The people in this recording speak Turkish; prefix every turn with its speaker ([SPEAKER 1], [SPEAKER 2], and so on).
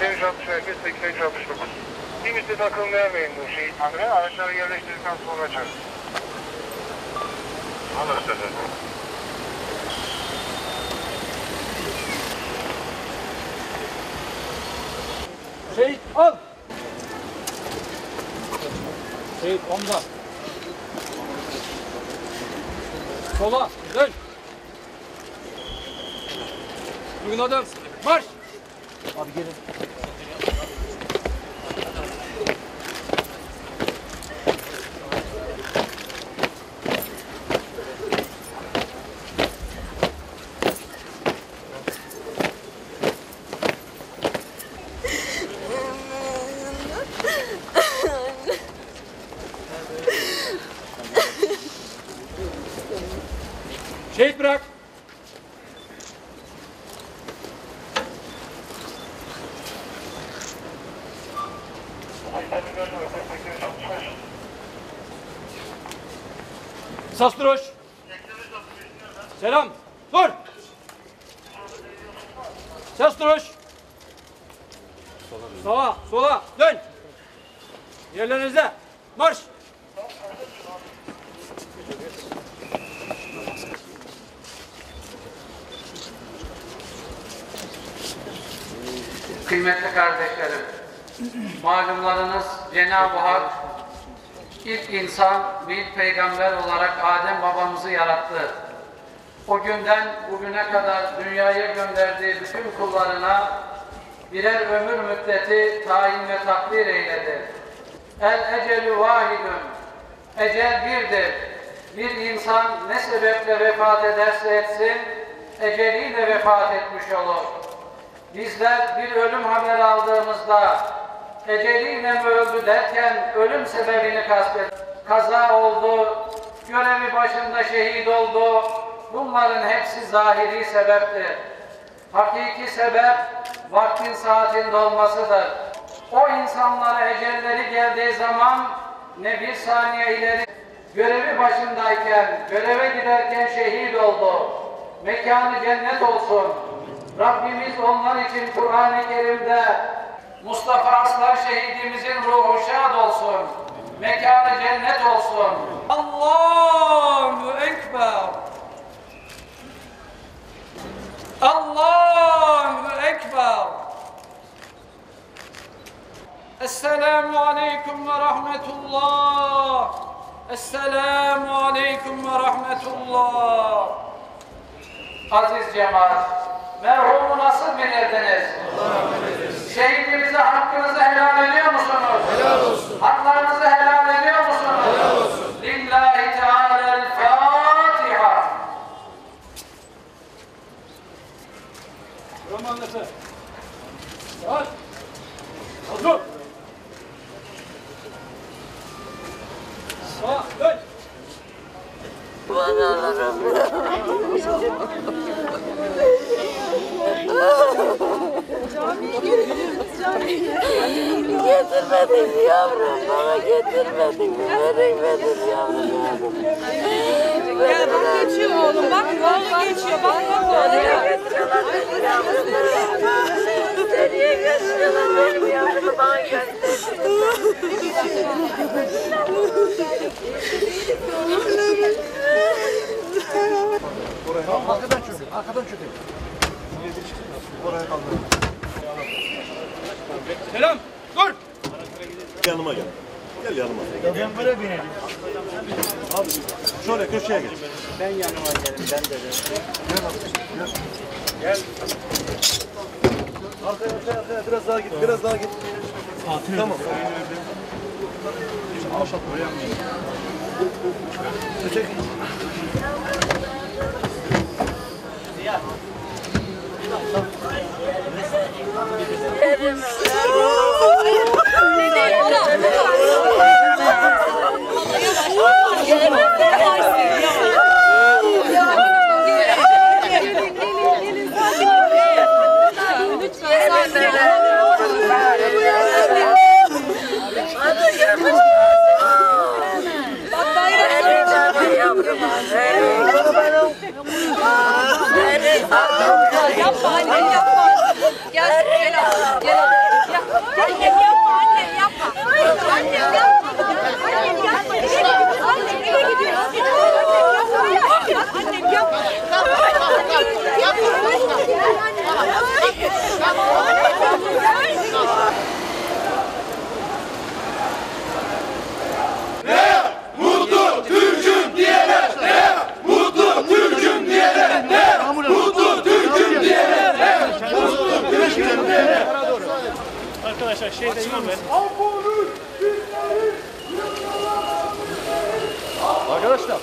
[SPEAKER 1] 83 83 69. Limitli takım vermeyin bu şeyi tamire. Araçları yerleştirdikten sonra açarız. Anlaşıldı.
[SPEAKER 2] Şehit al. Şehit omza. Sola dön. Bugün adım. Marş. Abi gelin. Şehit bırak. Sas duruş. Selam. Dur. Ses duruş. Sola, sola, dön. Yerlerinize. Marş.
[SPEAKER 3] Kıymetli kardeşlerim, malumlarınız Cenab-ı Hak ilk insan, büyük peygamber olarak Adem babamızı yarattı. O günden bugüne kadar dünyaya gönderdiği bütün kullarına birer ömür müddeti tayin ve takdir eyledi. El ecelü vahidun, ecel birdir. Bir insan ne sebeple vefat ederse etsin, eceliyle vefat etmiş olur. Bizler bir ölüm haberi aldığımızda eceliyle öldü derken ölüm sebebini kastet. Kaza oldu, görevi başında şehit oldu. Bunların hepsi zahiri sebeptir. Hakiki sebep vaktin saatinde olmasıdır. O insanlara ecelleri geldiği zaman ne bir saniye ileri görevi başındayken, göreve giderken şehit oldu. Mekanı cennet olsun. Rabbimiz onlar için Kur'an-ı Kerim'de Mustafa Aslan şehidimizin ruhu şad olsun. Mekanı cennet olsun.
[SPEAKER 2] Allahu Ekber. Allahu Ekber. Esselamu Aleyküm ve Rahmetullah. Esselamu Aleyküm ve Rahmetullah.
[SPEAKER 3] Aziz cemaat, merhumu nasıl bilirdiniz? Şehidimize hakkınızı helal ediyor musunuz? Helal olsun. Haklarınızı helal ediyor musunuz? Helal olsun. Lillahi Teala'l-Fatiha.
[SPEAKER 2] Roman Efe. Yavaş. Hazır. Sağa dön.
[SPEAKER 4] Getirmedin yavrum, bana getirmedin, veremedin yavrum.
[SPEAKER 5] Gel bak geçiyor oğlum bak oğlum geçiyor bak bak
[SPEAKER 4] Nereye
[SPEAKER 5] oğlum.
[SPEAKER 4] götürüyorlar benim yavrumu? Nereye götürüyorlar benim yavrumu? Bana göster.
[SPEAKER 2] Selam. Dur.
[SPEAKER 6] Yanıma gel. Gel yanıma. Ben buraya binelim. Abi şöyle köşeye geç. Ben yanıma gelin. Ben de Gel. Gel. Arkaya arkaya arkaya biraz daha git. Biraz daha git. Tamam. Öteki.
[SPEAKER 5] Bak bayrak.
[SPEAKER 4] Nereye canım yavrum?
[SPEAKER 5] Anne yapma. Gel gel al, gel al.
[SPEAKER 2] Şeyde yok ben.
[SPEAKER 7] Arkadaşlar.